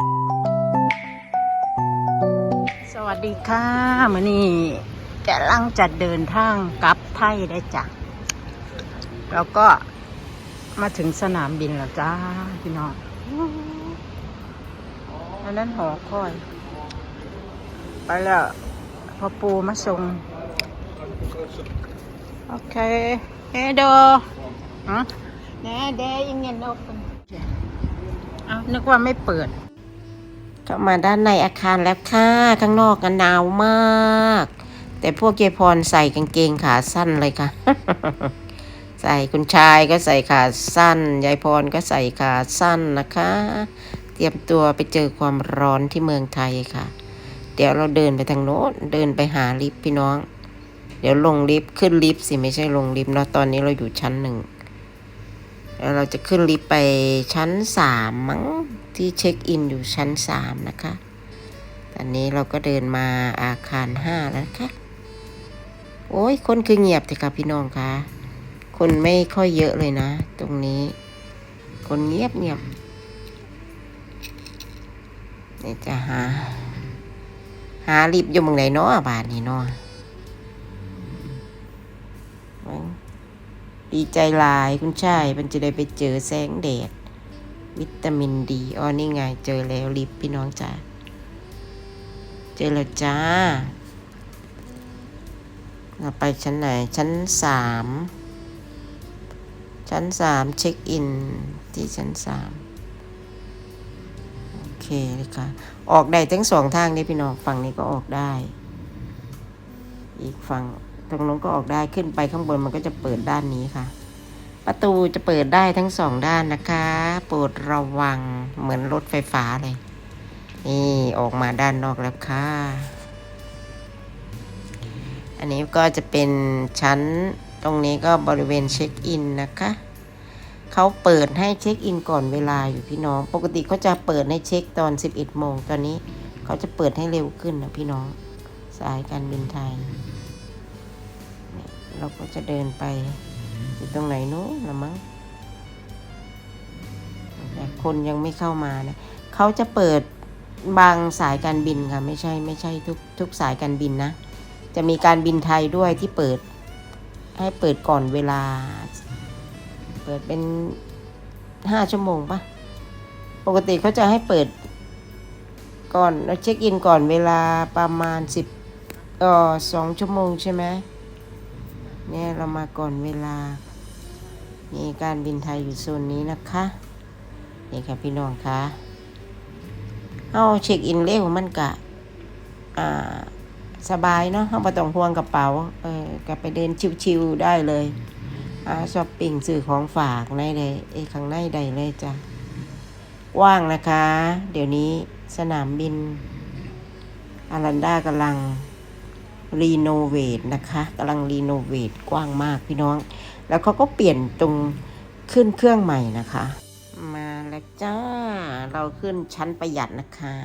สวัสดีค่ะมื่อนี้กำลังจะเดินทางกลับไทยได้จ้ะแล้วก็มาถึงสนามบินแล้วจ้าพี่น้องอันนั้นหอคอย ไปแล้วพอปูมาส่งโอเคเฮโดฮะแน่เดยังเงินโอเปนอ้าวนึกว่าไม่เปิด เข้ามาด้านในอาคารแล้วค่ะ ข้างนอกกันหนาวมาก แต่พวกเยายพรใส่กางเกงขาสั้นเลยค่ะ ใส่คุณชายก็ใส่ขาสั้น ยายพรก็ใส่ขาสั้นนะคะ เตรียมตัวไปเจอความร้อนที่เมืองไทยค่ะ เดี๋ยวเราเดินไปทางโน้น เดินไปหาลิฟต์พี่น้อง เดี๋ยวลงลิฟต์ขึ้นลิฟต์สิไม่ใช่ลงลิฟต์เนาะตอนนี้เราอยู่ชั้นหนึ่ง แล้วเราจะขึ้นลิฟต์ไปชั้นสามมั้งที่เช็คอินอยู่ชั้นสามนะคะ ตอนนี้เราก็เดินมาอาคารห้าแล้วนะคะ โอ้ยคนคือเงียบเถอะค่ะพี่น้องคะคนไม่ค่อยเยอะเลยนะ ตรงนี้ คนเงียบเงียบนี่จะหา หาลิฟต์อยู่เมืองไหนเนาะบาทนี้เนาะ ดีใจหลายคุณชายมันจะได้ไปเจอแสงแดด วิตามินดีอ๋อนี่ไงเจอแล้วลิฟต์พี่น้องจ้าเจอแล้วจ้าเราไปชั้นไหน ชั้นสามชั้นสามเช็คอินที่ชั้นสามโอเคเลยค่ะ ออกได้ทั้งสองทางนี่พี่น้องฝั่งนี้ก็ออกได้ อีกฝั่ง ตรงนู้นก็ออกได้ขึ้นไปข้างบนมันก็จะเปิดด้านนี้ค่ะ ประตูจะเปิดได้ทั้งสองด้านนะคะโปรดระวังเหมือนรถไฟฟ้าเลย นี่ออกมาด้านนอกแล้วค่ะ อันนี้ก็จะเป็นชั้นตรงนี้ก็บริเวณเช็คอินนะคะเขาเปิดให้เช็คอินก่อนเวลาอยู่พี่น้อง ปกติเขาจะเปิดให้เช็คตอน 11โมงตอนนี้เขาจะเปิดให้เร็วขึ้นนะพี่น้อง สายการบินไทย เราก็จะเดินไปอยู่ตรงไหนนู้นละมั้งแต่คนยังไม่เข้ามานะเขาจะเปิดบางสายการบินค่ะ ไม่ใช่ไม่ใช่ทุกทุกสายการบินนะ จะมีการบินไทยด้วยที่เปิด ให้เปิดก่อนเวลา เปิดเป็นห้าชั่วโมงปะปกติเขาจะให้เปิดก่อนเช็คอินก่อนเวลาประมาณสิบเออสองชั่วโมงใช่ไหม เนี่ยเรามาก่อนเวลา นี่การบินไทยอยู่โซนนี้นะคะ นี่ค่ะพี่น้องคะเอาเช็คอินเร็วมันกะ อ่า สบายเนาะเอาไปต้องห่วงกระเป๋า เออกลับไปเดินชิวๆได้เลยอ่าช้อปปิ้งซื้อของฝากในเลยเอ้ข้างในใดเลยจ้ะว่างนะคะ เดี๋ยวนี้สนามบินอารันดากำลัง รีโนเวทนะคะกำลังรีโนเวทกว้างมากพี่น้อง แล้วเขาก็เปลี่ยนตรงขึ้นเครื่องใหม่นะคะ มาแล้วจ้า เราขึ้นชั้นประหยัดนะคะ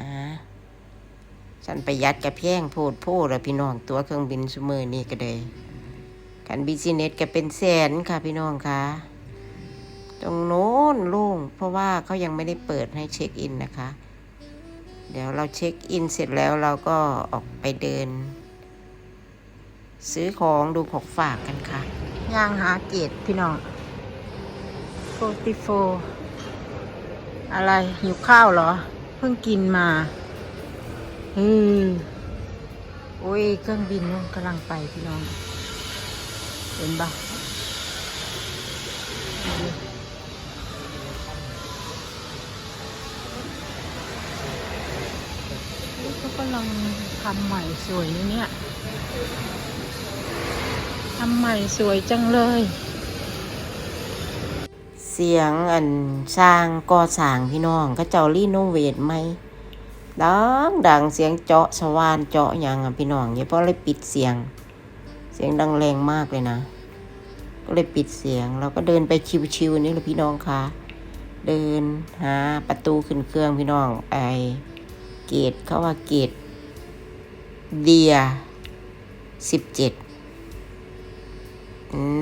ชั้นประหยัดกระเพียงโพดโพดแล้วพี่น้องตัวเครื่องบินสมือนี่ก็เลยกันบิซิเนสก็เป็นแสนค่ะพี่น้องคะตรงโน้นโล่งเพราะว่าเขายังไม่ได้เปิดให้เช็คอินนะคะ เดี๋ยวเราเช็คอินเสร็จแล้วเราก็ออกไปเดิน ซื้อของดูของฝากกันค่ะย่างหาเกตพี่น้องโฟติโฟอะไรหิวข้าวเหรอ เพิ่งกินมาเฮ้ยโอ้ย เครื่องบินนู่นกำลังไปพี่น้อง เห็นปะเฮ้ยเขากำลังทำใหม่สวยเนี่ย ทำใหม่สวยจังเลย เสียงอันสร้างก่อสร้างพี่น้องก็เจ้ารีโนเวทไหมดังดังเสียงเจาะสว่านเจาะอย่างอะพี่น้องเนี่ยเพราะเลยปิดเสียง เสียงดังแรงมากเลยนะ ก็เลยปิดเสียงเราก็เดินไปชิวๆนี่แหละพี่น้องคะเดินหาประตูขึ้นเครื่องพี่น้องไอเกตเขาว่าเกตเดียสิบเจ็ด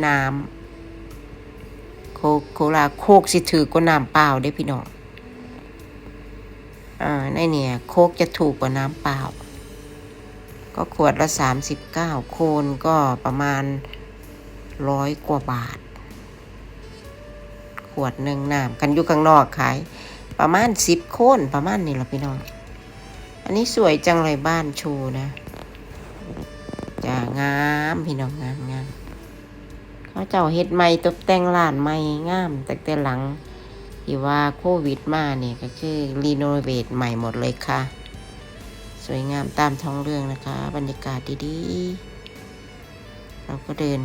น้ำโคโคลาโคกสิถือก็น้ำเปล่าได้พี่น้องอ่าในเนี่ยโคกจะถูกกว่าน้ำเปล่า ก็ขวดละสามสิบเก้าโคนก็ประมาณร้อยกว่าบาท ขวดหนึ่งน้ำกันอยู่ข้างนอกขาย ประมาณสิบโคนประมาณนี้ละพี่น้อง อันนี้สวยจังเลยบ้านชว์นะจะงามพี่น้องงามงาม เขาเจ้าเฮ็ดใหม่ตกแต่งร้านใหม่งามแต่แต่หลังที่ว่าโควิดมาเนี่ยก็คือรีโนเวทใหม่หมดเลยค่ะ สวยงามตามท้องเรื่องนะคะ บรรยากาศดีๆ เราก็เดิน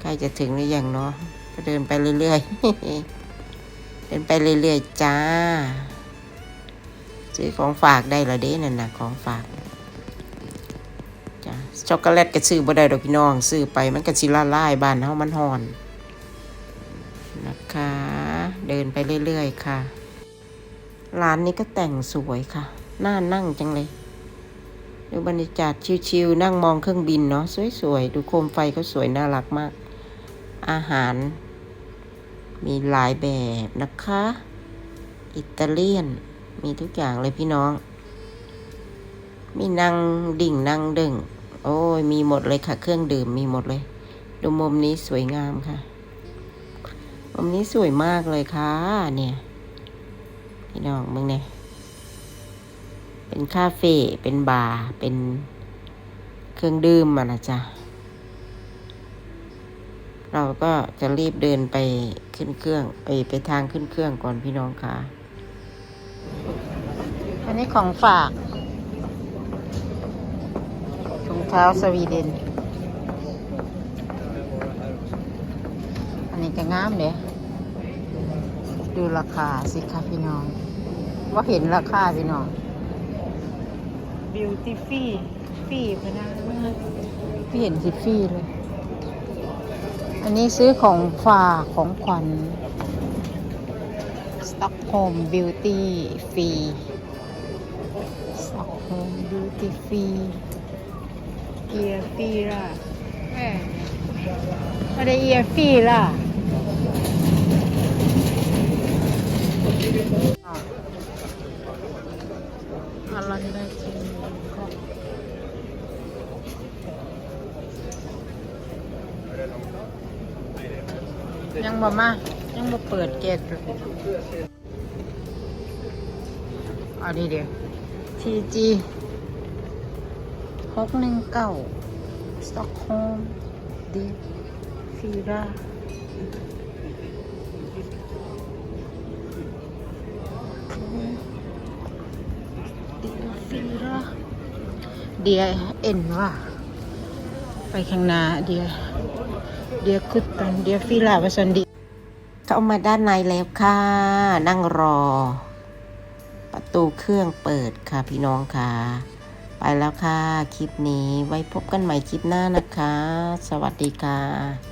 ใกล้จะถึงหรือยังเนาะก็เดินไปเรื่อยๆ เดินไปเรื่อยๆ จ้า ซื้อของฝากได้ละเด้นั่นนะของฝาก ช็อกโกแลตก็ซื้อบ่ได้ดอกพี่น้อง ซื้อไปมันก็สิละลายบ้านเฮามันฮ้อน นะคะ เดินไปเรื่อยๆค่ะ ร้านนี้ก็แต่งสวยค่ะ น่านั่งจังเลย ดูบรรยากาศชิวๆนั่งมองเครื่องบินเนาะสวยๆ ดูโคมไฟเขาสวยน่ารักมาก อาหาร มีหลายแบบนะคะ อิตาเลียน มีทุกอย่างเลยพี่น้อง มีนั่งดิ่งนั่งดึง โอ้ยมีหมดเลยค่ะ เครื่องดื่มมีหมดเลย ดูมุมนี้สวยงามค่ะ มุมนี้สวยมากเลยค่ะ เนี่ยพี่น้องมึงเนี่ย เป็นคาเฟ่เป็นบาร์เป็นเครื่องดื่มมานะจ๊ะเราก็จะรีบเดินไปขึ้นเครื่องไปไปทางขึ้นเครื่องก่อนพี่น้องค่ะ อันนี้ของฝากถุง เท้าสวีเดน อันนี้ก็งามเด้ดูราคาสิคะพี่น้อง ว่าเห็นราคาพี่น้อง บิวตี้ฟรีฟรีพนักไม่เห็นสิฟรีเลย อันนี้ซื้อของฝากของขวัญสต็อกโฮมบิวตี้ฟรี Stockholm Duty Free Ear Fira เอ้ยฟีล่ะไม่ได้ Ear Fira อะไรได้จริงก็ยังบ่มา ยังบ่เปิดเกตเอาดีเดียวทีจี กหนึ่งเก้าสต็อกโฮล์มดีฟีราเดียฟีราเดียเอ็นว่า ไปข้างหน้าเดียเดียคุดตันเดียฟีราวัสันดีเข้ามาด้านในแล้วค่ะ นั่งรอ ประตูเครื่องเปิดค่ะพี่น้องค่ะ ไปแล้วค่ะ คลิปนี้ไว้พบกันใหม่คลิปหน้านะคะ สวัสดีค่ะ